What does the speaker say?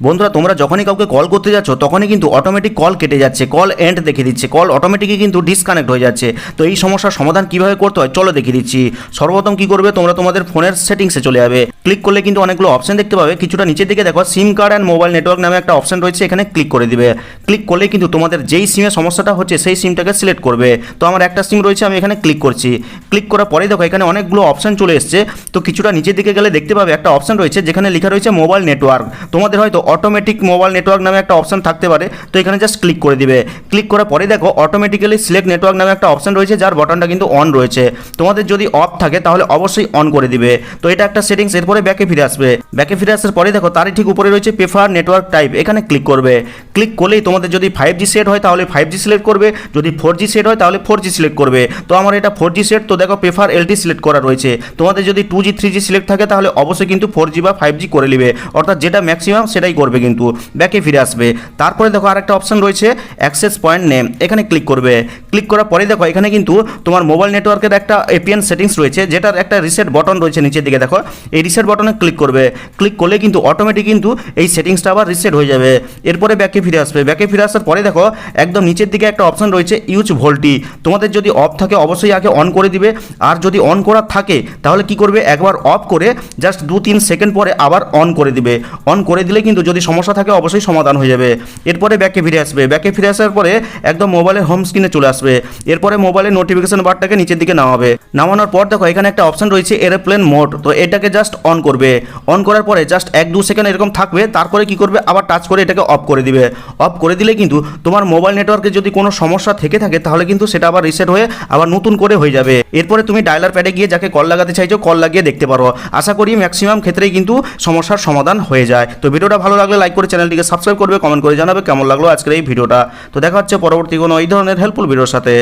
বন্ধুরা, তোমরা যখনই কাউকে কল করতে যাচ্ছ, তখনই কিন্তু অটোমেটিক কল কেটে যাচ্ছে কল এন্ড দেখে দিচ্ছে কল অটোমেটিকই কিন্তু ডিসকানেক্ট হয়ে যাচ্ছে। তো এই সমস্যার সমাধান কীভাবে করতে হয়, চলো দেখিয়ে দিচ্ছি। সর্বপ্রথম কি করবে, তোমরা তোমাদের ফোনের সেটিংসে চলে যাবে। ক্লিক করলে কিন্তু অনেকগুলো অপশন দেখতে পাবে। কিছুটা নিচের দিকে দেখো SIM card and mobile network নামে একটা অপশন রয়েছে, এখানে ক্লিক করে দিবে। ক্লিক করলে কিন্তু তোমাদের যেই সিমের সমস্যাটা হচ্ছে, সেই সিমটাকে সিলেক্ট করবে। তো আমার একটা সিম রয়েছে, আমি এখানে ক্লিক করছি। ক্লিক করার পরে দেখো, এখানে অনেকগুলো অপশন চলে এসছে। তো কিছুটা নিচের দিকে গেলে দেখতে পাবে, একটা অপশন রয়েছে, যেখানে লেখা রয়েছে মোবাইল নেটওয়ার্ক তোমাদের হয়তো অটোমেটিক মোবাইল নেটওয়ার্ক নামে একটা অপশন থাকতে পারে। তো এখানে জাস্ট ক্লিক করে দিবে। ক্লিক করার পরে দেখো অটোমেটিক্যালি সিলেক্ট নেটওয়ার্ক নামে একটা অপশন রয়েছে, যার বটনটা কিন্তু অন রয়েছে। তোমাদের যদি অফ থাকে, তাহলে অবশ্যই অন করে দিবে। তো এটা একটা সেটিংস এরপরে ব্যাকে ফিরে আসবে। ব্যাকে ফিরে আসার পরে দেখো তারই ঠিক উপরে রয়েছে প্রেফার নেটওয়ার্ক টাইপ এখানে ক্লিক করবে। ক্লিক করলেই তোমাদের যদি ফাইভ জি সেট হয় তাহলে ফাইভ জি সিলেক্ট করবে। যদি ফোর জি সেট হয় তাহলে ফোর জি সিলেক্ট করবে। তো আমার এটা ফোর জি সেট তো দেখো প্রেফার এলটি সিলেক্ট করা রয়েছে। তোমাদের যদি two G three G select থাকে তাহলে অবশ্যই কিন্তু ফোর জি বা ফাইভ জি করে নেবে। অর্থাৎ যেটা ম্যাক্সিমাম সেটাই করবে কিন্তু। ব্যাকে ফিরে আসবে। তারপরে দেখো আরেকটা অপশন রয়েছে অ্যাক্সেস পয়েন্ট নেম এখানে ক্লিক করবে। ক্লিক করার পরে দেখো এখানে কিন্তু তোমার মোবাইল নেটওয়ার্কের একটা এপিএন সেটিংস রয়েছে, যেটার একটা রিসেট বটন রয়েছে নিচের দিকে। দেখো, এই রিসেট বটনে ক্লিক করবে। ক্লিক করলে কিন্তু অটোমেটিক কিন্তু এই সেটিংসটা আবার রিসেট হয়ে যাবে। এরপরে ব্যাকে ফিরে আসবে। ব্যাকে ফিরে আসার পরে দেখো, একদম নিচের দিকে একটা অপশন রয়েছে ইউজ ভোল্টি তোমাদের যদি অফ থাকে, অবশ্যই আগে অন করে দিবে। আর যদি অন করা থাকে, তাহলে কি করবে? একবার অফ করে জাস্ট দু তিন সেকেন্ড পরে আবার অন করে দিবে। অন করে দিলে কিন্তু যদি সমস্যা থাকে, অবশ্যই সমাধান হয়ে যাবে। এরপরে ব্যাকে ফিরে আসবে। ব্যাকে ফিরে আসার পরে একদম মোবাইলের হোম স্ক্রিনে চলে আসবে। এরপরে মোবাইলের নোটিফিকেশন বারটাকে নিচের দিকে নামাবে। নামানোর পর দেখো, এখানে একটা অপশন রয়েছে এরোপ্লেন মোড তো এটাকে জাস্ট অন করবে। অন করার পরে জাস্ট এক দু সেকেন্ড এরকম থাকবে, তারপরে কি করবে? আবার টাচ করে এটাকে অফ করে দিবে। অফ করে দিলে কিন্তু তোমার মোবাইল নেটওয়ার্কে যদি কোনো সমস্যা থেকে থাকে, তাহলে কিন্তু সেটা আবার রিসেট হয়ে আবার নতুন করে হয়ে যাবে। এরপরে তুমি ডায়লার প্যাডে গিয়ে যাকে কল লাগাতে চাইছো কল লাগিয়ে দেখতে পারো। আশা করি ম্যাক্সিমাম ক্ষেত্রেই কিন্তু সমস্যার সমাধান হয়ে যায়। তো ভিডিওটা ভালো লাগলে লাইক করে চ্যানেলটিকে সাবস্ক্রাইব করবে কমেন্ট করে জানাবে কেমন লাগল আজকের এই ভিডিওটা। তো দেখা হচ্ছে পরবর্তী কোনো এই ধরনের হেল্পফুল ভিডিওর সাথে।